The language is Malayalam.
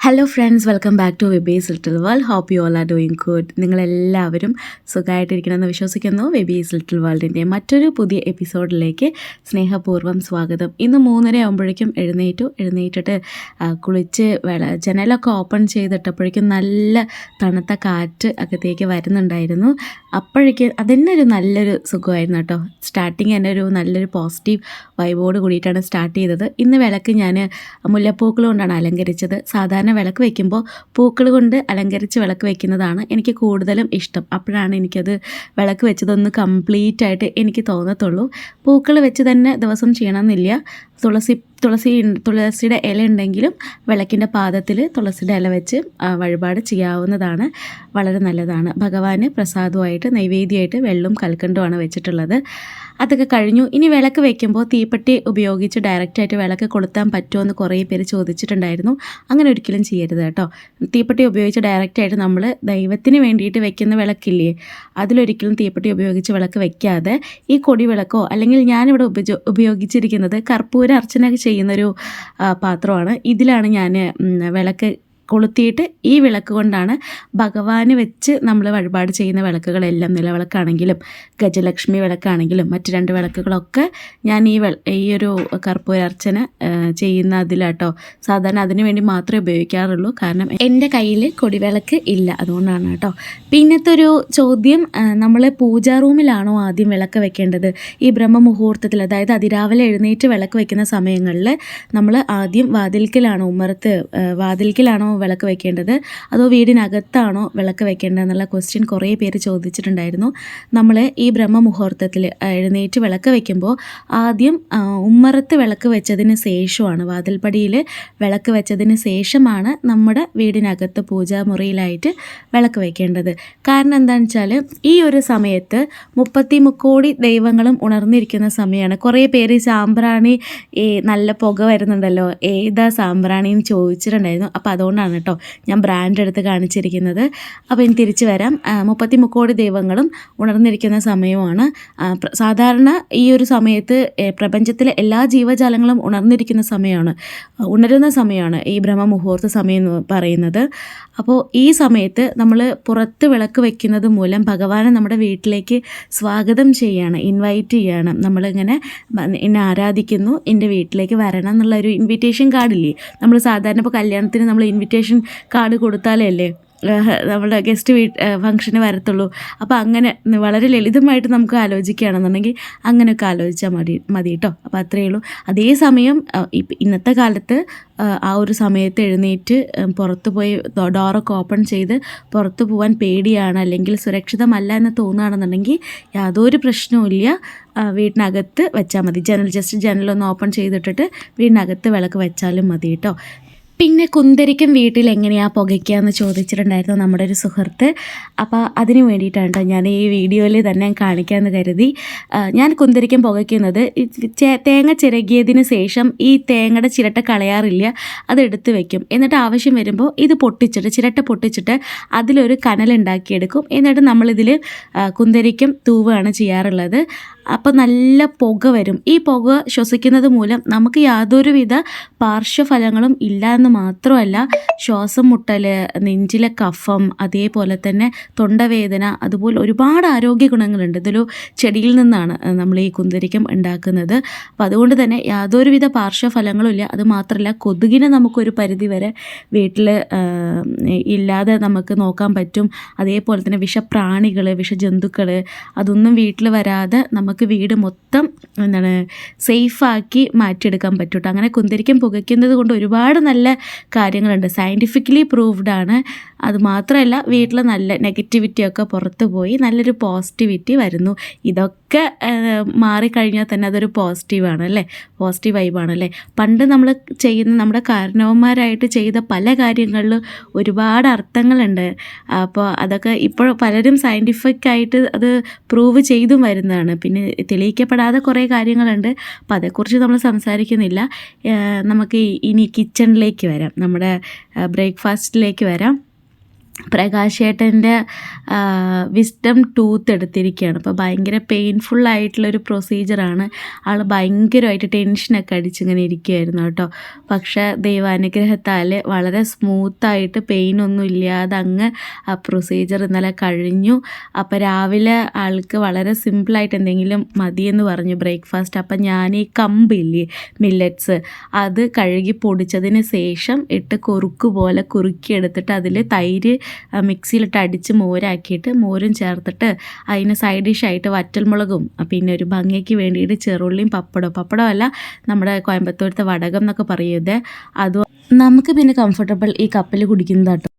Hello friends welcome back to Webies little world hope you all are doing good നിങ്ങളെല്ലാവരും സുഖമായിട്ടിരിക്കണമെന്ന് വിശ്വസിക്കുന്നു. വെബീസ് ലിറ്റിൽ വേൾഡിന്റെ മറ്റൊരു പുതിയ എപ്പിസോഡിലേക്ക് സ്നേഹപൂർവം സ്വാഗതം. ഇന്ന് മൂന്നര ആകുമ്പോഴേക്കും എഴുന്നേറ്റു. എഴുന്നേറ്റിട്ട് കുളിച്ച് ജനലൊക്കെ ഓപ്പൺ ചെയ്തിട്ടപ്പോഴേക്കും നല്ല തണുത്ത കാറ്റ് അകത്തേക്ക് വരുന്നുണ്ടായിരുന്നു. അപ്പോഴേക്ക് അതന്നെ ഒരു നല്ലൊരു സുഖമായിരുന്നു കേട്ടോ. സ്റ്റാർട്ടിങ് തന്നെ ഒരു നല്ലൊരു പോസിറ്റീവ് വൈബോട് കൂടിയിട്ടാണ് സ്റ്റാർട്ട് ചെയ്തത്. ഇന്ന് വിളക്ക് ഞാൻ മുല്ലപ്പൂക്കൾ കൊണ്ടാണ് അലങ്കരിച്ചത്. സാധാരണ വിളക്ക് വെക്കുമ്പോൾ പൂക്കൾ കൊണ്ട് അലങ്കരിച്ച് വിളക്ക് വെക്കുന്നതാണ് എനിക്ക് കൂടുതലും ഇഷ്ടം. അപ്പോഴാണ് എനിക്കത് വിളക്ക് വെച്ചതൊന്ന് കംപ്ലീറ്റ് ആയിട്ട് എനിക്ക് തോന്നത്തുള്ളൂ. പൂക്കൾ വെച്ച് തന്നെ ദിവസം ചെയ്യണമെന്നില്ല. തുളസി തുളസി തുളസിയുടെ ഇല ഉണ്ടെങ്കിലും വിളക്കിന്റെ പാദത്തിൽ തുളസിയുടെ ഇല വെച്ച് വഴിപാട് ചെയ്യാവുന്നതാണ്. വളരെ നല്ലതാണ്. ഭഗവാന് പ്രസാദമായിട്ട് നൈവേദ്യമായിട്ട് വെള്ളവും കൽക്കണ്ടുമാണ് വെച്ചിട്ടുള്ളത്. അതൊക്കെ കഴിഞ്ഞു. ഇനി വിളക്ക് വെക്കുമ്പോൾ തീപ്പെട്ടി ഉപയോഗിച്ച് ഡയറക്റ്റായിട്ട് വിളക്ക് കൊളുത്താൻ പറ്റുമോ എന്ന് കുറേ പേര് ചോദിച്ചിട്ടുണ്ടായിരുന്നു. അങ്ങനെ ഒരിക്കലും ചെയ്യരുത് കേട്ടോ. തീപ്പെട്ടി ഉപയോഗിച്ച് ഡയറക്റ്റായിട്ട് നമ്മൾ ദൈവത്തിന് വേണ്ടിയിട്ട് വെക്കുന്ന വിളക്കില്ലേ? അതിലൊരിക്കലും തീപ്പെട്ടി ഉപയോഗിച്ച് വിളക്ക് വെക്കാതെ ഈ കൊടി വിളക്കോ അല്ലെങ്കിൽ ഞാനിവിടെ ഉപയോഗിച്ചിരിക്കുന്നത് കർപ്പൂര അർച്ചന ചെയ്യുന്നൊരു പാത്രമാണ്. ഇതിലാണ് ഞാൻ വിളക്ക് കൊളുത്തിയിട്ട് ഈ വിളക്ക് കൊണ്ടാണ് ഭഗവാന് വെച്ച് നമ്മൾ വഴിപാട് ചെയ്യുന്ന വിളക്കുകളെല്ലാം നിലവിളക്കാണെങ്കിലും ഗജലക്ഷ്മി വിളക്കാണെങ്കിലും മറ്റു രണ്ട് വിളക്കുകളൊക്കെ ഞാൻ ഈ ഈ ഒരു കർപ്പൂരാർച്ചന ചെയ്യുന്ന അതിലാട്ടോ. സാധാരണ അതിനു വേണ്ടി മാത്രമേ ഉപയോഗിക്കാറുള്ളൂ. കാരണം എന്റെ കയ്യിൽ കൊടിവിളക്ക് ഇല്ല. അതുകൊണ്ടാണ് കേട്ടോ. പിന്നത്തെ ഒരു ചോദ്യം നമ്മൾ പൂജാ റൂമിലാണോ ആദ്യം വിളക്ക് വെക്കേണ്ടത്? ഈ ബ്രഹ്മമുഹൂർത്തത്തിൽ അതായത് അതിരാവിലെ എഴുന്നേറ്റ് വിളക്ക് വെക്കുന്ന സമയങ്ങളിൽ നമ്മൾ ആദ്യം വാതിൽക്കലാണോ ഉമ്മറത്ത് വാതിൽക്കലാണോ വിളക്ക് വെക്കേണ്ടത്? അതോ വീടിനകത്താണോ വിളക്ക് വെക്കേണ്ടത് എന്നുള്ള ക്വസ്റ്റ്യൻ കുറേ പേര് ചോദിച്ചിട്ടുണ്ടായിരുന്നു. നമ്മൾ ഈ ബ്രഹ്മമുഹൂർത്തത്തിൽ മുഹൂർത്തത്തിൽ എഴുന്നേറ്റ് വിളക്ക് വെക്കുമ്പോൾ ആദ്യം ഉമ്മറത്ത് വിളക്ക് വെച്ചതിന് ശേഷമാണ് വാതിൽപ്പടിയിൽ വിളക്ക് വെച്ചതിന് ശേഷമാണ് നമ്മുടെ വീടിനകത്ത് പൂജാമുറിയിലായിട്ട് വിളക്ക് വെക്കേണ്ടത്. കാരണം എന്താണെന്ന് വെച്ചാൽ ഈ ഒരു സമയത്ത് മുപ്പത്തി മുക്കോടി ദൈവങ്ങളും ഉണർന്നിരിക്കുന്ന സമയമാണ് കുറേ പേര് സാമ്പ്രാണി നല്ല പുക വരുന്നുണ്ടല്ലോ ഏതാ സാമ്പ്രാണിയും ചോദിച്ചിട്ടുണ്ടായിരുന്നു. അപ്പോൾ അതുകൊണ്ടാണ് കേട്ടോ ഞാൻ ബ്രാൻഡ് എടുത്ത് കാണിച്ചിരിക്കുന്നത്. അപ്പോൾ ഇനി തിരിച്ചു വരാം. മുപ്പത്തി മുക്കോടി ദൈവങ്ങളും ഉണർന്നിരിക്കുന്ന സമയമാണ്. സാധാരണ ഈ ഒരു സമയത്ത് പ്രപഞ്ചത്തിലെ എല്ലാ ജീവജാലങ്ങളും ഉണർന്നിരിക്കുന്ന സമയമാണ്. ഉണരുന്ന സമയമാണ് ഈ ബ്രഹ്മമുഹൂർത്ത സമയം എന്ന് പറയുന്നത്. അപ്പോൾ ഈ സമയത്ത് നമ്മൾ പുറത്ത് വിളക്ക് വെക്കുന്നത് മൂലം ഭഗവാനെ നമ്മുടെ വീട്ടിലേക്ക് സ്വാഗതം ചെയ്യാണ് ഇൻവൈറ്റ് ചെയ്യാണ്. നമ്മളിങ്ങനെ എന്നെ ആരാധിക്കുന്നു എന്റെ വീട്ടിലേക്ക് വരണം എന്നുള്ള ഒരു ഇൻവിറ്റേഷൻ കാർഡില്ലേ നമ്മൾ സാധാരണ ഇപ്പോൾ കല്യാണത്തിന് നമ്മൾ ഇൻവിറ്റേഷൻ കാർഡ് കൊടുത്താലേ അല്ലേ നമ്മുടെ ഗസ്റ്റ് വീ ഫംഗ്ഷന് വരത്തുള്ളൂ. അപ്പോൾ അങ്ങനെ വളരെ ലളിതമായിട്ട് നമുക്ക് ആലോചിക്കുകയാണെന്നുണ്ടെങ്കിൽ അങ്ങനെയൊക്കെ ആലോചിച്ചാൽ മതി മതി കേട്ടോ അപ്പോൾ അത്രയേ ഉള്ളൂ. അതേസമയം ഇന്നത്തെ കാലത്ത് ആ ഒരു സമയത്ത് എഴുന്നേറ്റ് പുറത്ത് പോയി ഡോറൊക്കെ ഓപ്പൺ ചെയ്ത് പുറത്ത് പോകാൻ പേടിയാണ് അല്ലെങ്കിൽ സുരക്ഷിതമല്ല എന്ന് തോന്നുകയാണെന്നുണ്ടെങ്കിൽ യാതൊരു പ്രശ്നവുമില്ല വീടിനകത്ത് വെച്ചാൽ മതി. ജനൽ ജസ്റ്റ് ജനലൊന്ന് ഓപ്പൺ ചെയ്തിട്ടിട്ട് വീടിനകത്ത് വിളക്ക് വെച്ചാലും മതി കേട്ടോ പിന്നെ കുന്തരിക്കും വീട്ടിൽ എങ്ങനെയാണ് പുകയ്ക്കുക എന്ന് ചോദിച്ചിട്ടുണ്ടായിരുന്നു നമ്മുടെ ഒരു സുഹൃത്ത്. അപ്പോൾ അതിന് വേണ്ടിയിട്ടാണ് കേട്ടോ ഞാൻ ഈ വീഡിയോയിൽ തന്നെ കാണിക്കാമെന്ന് കരുതി. ഞാൻ കുന്തരിക്കും പുകയ്ക്കുന്നത് തേങ്ങ ചിരകിയതിന് ശേഷം ഈ തേങ്ങയുടെ ചിരട്ട കളയാറില്ല അത് എടുത്തു വെക്കും. എന്നിട്ട് ആവശ്യം വരുമ്പോൾ ഇത് പൊട്ടിച്ചിട്ട് ചിരട്ട പൊട്ടിച്ചിട്ട് അതിലൊരു കനലുണ്ടാക്കിയെടുക്കും എന്നിട്ട് നമ്മളിതിൽ കുന്തരിക്കും തൂവുകയാണ് ചെയ്യാറുള്ളത്. അപ്പോൾ നല്ല പുക വരും. ഈ പുക ശ്വസിക്കുന്നത് മൂലം നമുക്ക് യാതൊരുവിധ പാർശ്വഫലങ്ങളും ഇല്ല എന്ന് മാത്രമല്ല ശ്വാസം മുട്ടൽ നെഞ്ചിലെ കഫം അതേപോലെ തന്നെ തൊണ്ടവേദന അതുപോലെ ഒരുപാട് ആരോഗ്യ ഗുണങ്ങളുണ്ട്. ഇതൊരു ചെടിയിൽ നിന്നാണ് നമ്മൾ ഈ കുന്തിരിക്കം ഉണ്ടാക്കുന്നത്. അപ്പോൾ അതുകൊണ്ട് തന്നെ യാതൊരുവിധ പാർശ്വഫലങ്ങളും ഇല്ല. അത് മാത്രമല്ല കൊതുകിനെ നമുക്കൊരു പരിധി വരെ വീട്ടിൽ ഇല്ലാതെ നമുക്ക് നോക്കാൻ പറ്റും. അതേപോലെ തന്നെ വിഷപ്രാണികൾ വിഷജന്തുക്കൾ അതൊന്നും വീട്ടിൽ വരാതെ നമുക്ക് വീട് മൊത്തം എന്താണ് സേഫാക്കി മാറ്റിയെടുക്കാൻ പറ്റും കേട്ടോ അങ്ങനെ കുന്തിരിക്കം പുകയ്ക്കുന്നത് കൊണ്ട് ഒരുപാട് നല്ല കാര്യങ്ങളുണ്ട്. സയന്റിഫിക്കലി പ്രൂവ്ഡ് ആണ്. അതുമാത്രമല്ല വീട്ടിൽ നല്ല നെഗറ്റിവിറ്റി ഒക്കെ പുറത്ത് പോയി നല്ലൊരു പോസിറ്റിവിറ്റി വരുന്നു. ഇതൊക്കെ ആ, മാറിക്കഴിഞ്ഞാൽ തന്നെ അതൊരു പോസിറ്റീവാണ് അല്ലേ? പോസിറ്റീവ് വൈബാണ് അല്ലേ? പണ്ട് നമ്മൾ ചെയ്യുന്ന നമ്മുടെ കാരണവന്മാരായിട്ട് ചെയ്ത പല കാര്യങ്ങളിലും ഒരുപാട് അർത്ഥങ്ങളുണ്ട്. അപ്പോൾ അതൊക്കെ ഇപ്പോൾ പലരും സയന്റിഫിക് ആയിട്ട് അത് പ്രൂവ് ചെയ്തും വരുന്നതാണ്. പിന്നെ തെളിയിക്കപ്പെടാതെ കുറേ കാര്യങ്ങളുണ്ട്. അപ്പോൾ അതേക്കുറിച്ച് നമ്മൾ സംസാരിക്കുന്നില്ല. നമുക്ക് ഇനി കിച്ചണിലേക്ക് വരാം. നമ്മുടെ ബ്രേക്ക്ഫാസ്റ്റിലേക്ക് വരാം. പ്രകാശേട്ടന്റെ വിസ്ഡം ടൂത്ത് എടുത്തിരിക്കുകയാണ്. അപ്പോൾ ഭയങ്കര പെയിൻഫുള്ളായിട്ടുള്ളൊരു പ്രൊസീജിയറാണ് ആൾ ഭയങ്കരമായിട്ട് ടെൻഷനൊക്കെ അടിച്ചിങ്ങനെ ഇരിക്കുമായിരുന്നു കേട്ടോ. പക്ഷേ ദൈവാനുഗ്രഹത്താൽ വളരെ സ്മൂത്തായിട്ട് പെയിനൊന്നും ഇല്ലാതെ അങ്ങ് ആ പ്രൊസീജിയർ ഇന്നലെ കഴിഞ്ഞു. അപ്പോൾ രാവിലെ ആൾക്ക് വളരെ സിമ്പിളായിട്ട് എന്തെങ്കിലും മതിയെന്ന് പറഞ്ഞു ബ്രേക്ക്ഫാസ്റ്റ് അപ്പം ഞാൻ ഈ കമ്പില്ലേ മില്ലറ്റ്സ് അത് കഴുകി പൊടിച്ചതിന് ശേഷം ഇട്ട് കുറുക്ക് പോലെ കുറുക്കിയെടുത്തിട്ട് അതിൽ തൈര് മിക്സിയിലിട്ട് അടിച്ച് മോരാക്കിയിട്ട് മോരും ചേർത്തിട്ട് അതിന് സൈഡ് ഡിഷായിട്ട് വറ്റൽമുളകും മുളകും പിന്നെ ഒരു ഭംഗിക്ക് വേണ്ടിയിട്ട് ചെറുള്ളിയും പപ്പടവും. പപ്പടമല്ല നമ്മുടെ കോയമ്പത്തൂരത്തെ വടകം എന്നൊക്കെ പറയുന്നത് അതും നമുക്ക് പിന്നെ കംഫർട്ടബിൾ ഈ കപ്പിൽ കുടിക്കുന്നതാട്ടോ.